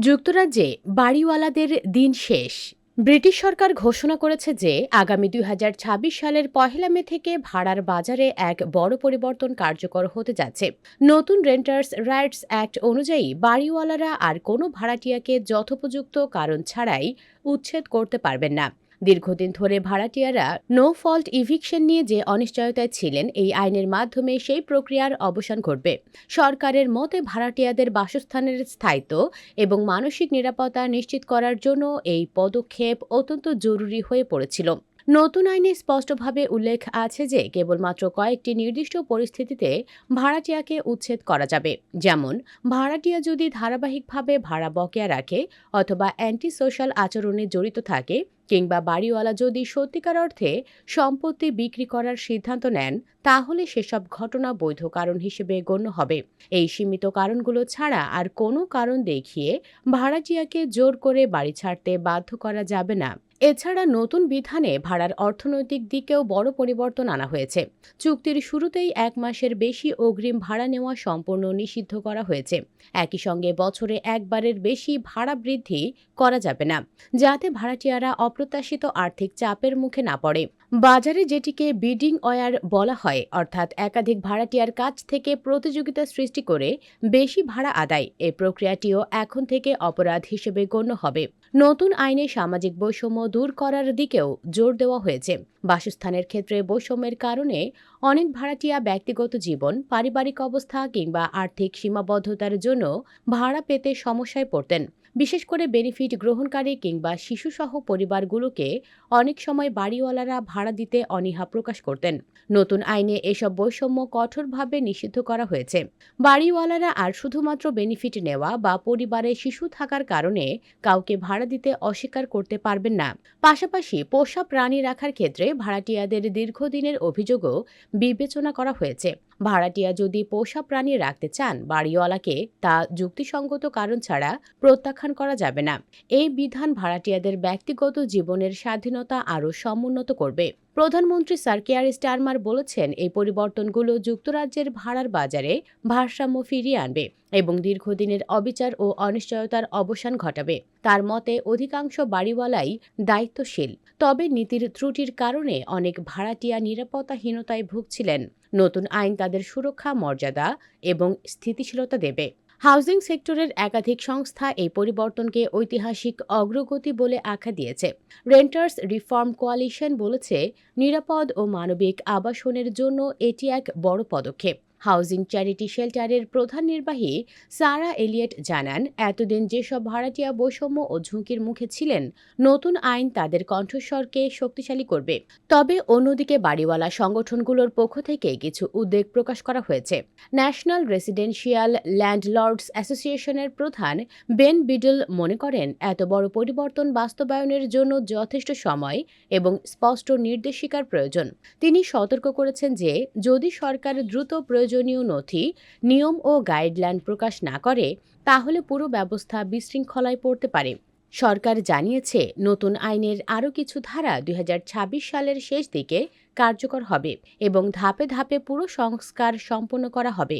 যুক্তরাজ্যে বাড়িওয়ালাদের দিন শেষ। ব্রিটিশ সরকার ঘোষণা করেছে যে আগামী দুই হাজার ছাব্বিশ সালের পহেলা মে থেকে ভাড়ার বাজারে এক বড় পরিবর্তন কার্যকর হতে যাচ্ছে। নতুন রেন্টার্স রাইটস অ্যাক্ট অনুযায়ী বাড়িওয়ালারা আর কোনো ভাড়াটিয়াকে যথোপযুক্ত কারণ ছাড়াই উচ্ছেদ করতে পারবেন না। দীর্ঘদিন ধরে ভাড়াটিয়ারা নো ফল্ট ইভিকশন নিয়ে যে অনিশ্চয়তায় ছিলেন, এই আইনের মাধ্যমে সেই প্রক্রিয়ার অবসান ঘটবে। সরকারের মতে ভাড়াটিয়াদের বাসস্থানের স্থায়িত্ব এবং মানসিক নিরাপত্তা নিশ্চিত করার জন্য এই পদক্ষেপ অত্যন্ত জরুরি হয়ে পড়েছিল। নতুন আইনে স্পষ্টভাবে উল্লেখ আছে যে কেবলমাত্র কয়েকটি নির্দিষ্ট পরিস্থিতিতে ভাড়াটিয়াকে উচ্ছেদ করা যাবে। যেমন, ভাড়াটিয়া যদি ধারাবাহিকভাবে ভাড়া বকেয়া রাখে অথবা অ্যান্টি সোশ্যাল আচরণে জড়িত থাকে কিংবা বাড়িওয়ালা যদি সত্যিকার অর্থে সম্পত্তি বিক্রি করার সিদ্ধান্ত নেন, তাহলে সেসব ঘটনা বৈধ কারণ হিসেবে গণ্য হবে। এই সীমিত কারণগুলো ছাড়া আর কোনো কারণ দেখিয়ে ভাড়াটিয়াকে জোর করে বাড়ি ছাড়তে বাধ্য করা যাবে না। এছাড়া নতুন বিধানে ভাড়ার অর্থনৈতিক দিকেও বড় পরিবর্তন আনা হয়েছে। চুক্তির শুরুতেই এক মাসের বেশি অগ্রিম ভাড়া নেওয়া সম্পূর্ণ নিষিদ্ধ করা হয়েছে। একই সঙ্গে বছরে একবারের বেশি ভাড়া বৃদ্ধি করা যাবে না, যাতে ভাড়াটিয়ারা অপ্রত্যাশিত আর্থিক চাপের মুখে না পড়ে। বাজারে যেটিকে বিডিং অয়ার বলা হয়, অর্থাৎ একাধিক ভাড়াটিয়ার কাছ থেকে প্রতিযোগিতা সৃষ্টি করে বেশি ভাড়া আদায় এই প্রক্রিয়াটিও এখন থেকে অপরাধ হিসেবে গণ্য হবে। নতুন আইনে সামাজিক বৈষম্য দূর করার দিকেও জোর দেওয়া হয়েছে। বাসস্থানের ক্ষেত্রে বৈষম্যের কারণে অনেক ভাড়াটিয়া ব্যক্তিগত জীবন, পারিবারিক অবস্থা কিংবা আর্থিক সীমাবদ্ধতার জন্য ভাড়া পেতে সমস্যায় পড়তেন। বিশেষ করে বেনিফিট গ্রহণকারী কিংবা শিশুসহ পরিবারগুলোকে অনেক সময় বাড়িওয়ালারা ভাড়া দিতে অনীহা প্রকাশ করতেন। নতুন আইনে এসব বৈষম্য কঠোরভাবে নিষিদ্ধ করা হয়েছে। বাড়িওয়ালারা আর শুধুমাত্র বেনিফিট নেওয়া বা পরিবারে শিশু থাকার কারণে কাউকে ভাড়া দিতে অস্বীকার করতে পারবেন না। পাশাপাশি পোষা প্রাণী রাখার ক্ষেত্রে ভাড়াটিয়াদের দীর্ঘদিনের অভিযোগও বিবেচনা করা হয়েছে। ভাড়াটিয়া যদি পোষা প্রাণী রাখতে চান বাড়িওয়ালাকে, তা যুক্তিসঙ্গত কারণ ছাড়া প্রত্যাখ্যান করা যাবে না। এই বিধান ভাড়াটিয়াদের ব্যক্তিগত জীবনের স্বাধীনতা আরও সমুন্নত করবে। প্রধানমন্ত্রী স্যার কেয়ার স্টারমার বলেছেন, এই পরিবর্তনগুলো যুক্তরাজ্যের ভাড়ার বাজারে ভারসাম্য ফিরিয়ে আনবে এবং দীর্ঘদিনের অবিচার ও অনিশ্চয়তার অবসান ঘটাবে। তার মতে, অধিকাংশ বাড়িওয়ালাই দায়িত্বশীল। তবে নীতির ত্রুটির কারণে অনেক ভাড়াটিয়া নিরাপত্তাহীনতায় ভুগছিলেন। নতুন আইন তাদের সুরক্ষা, মর্যাদা এবং স্থিতিশীলতা দেবে। হাউজিং সেক্টরের একাধিক সংস্থা এই পরিবর্তনকে ঐতিহাসিক অগ্রগতি বলে আখ্যা দিয়েছে। রেন্টার্স রিফর্ম কোয়ালিশন বলেছে, নিরাপদ ও মানবিক আবাসনের জন্য এটি এক বড় পদক্ষেপ। হাউজিং চ্যারিটি শেল্টারের প্রধান নির্বাহী সারা এলিয়েট জানান, এতদিন যেসব ভাড়াটিয়া বৈষম্য ও ঝুঁকির মুখে ছিলেন, নতুন আইন তাদের কণ্ঠস্বরকে শক্তিশালী করবে। তবে অন্যদিকে বাড়িওয়ালা সংগঠনগুলোর পক্ষ থেকে কিছু উদ্বেগ প্রকাশ করা হয়েছে। ন্যাশনাল রেসিডেন্সিয়াল ল্যান্ডলর্ডস অ্যাসোসিয়েশনের প্রধান বেন বিডল মনে করেন, এত বড় পরিবর্তন বাস্তবায়নের জন্য যথেষ্ট সময় এবং স্পষ্ট নির্দেশিকার প্রয়োজন। তিনি সতর্ক করেছেন যে, যদি সরকার দ্রুত প্রয়োজনীয় নথি, নিয়ম ও গাইডলাইন প্রকাশ না করে তাহলে পুরো ব্যবস্থা বিশৃঙ্খলায় পড়তে পারে। সরকার জানিয়েছে, নতুন আইনের আরও কিছু ধারা দুই হাজার ছাব্বিশ সালের শেষ দিকে কার্যকর হবে এবং ধাপে ধাপে পুরো সংস্কার সম্পন্ন করা হবে।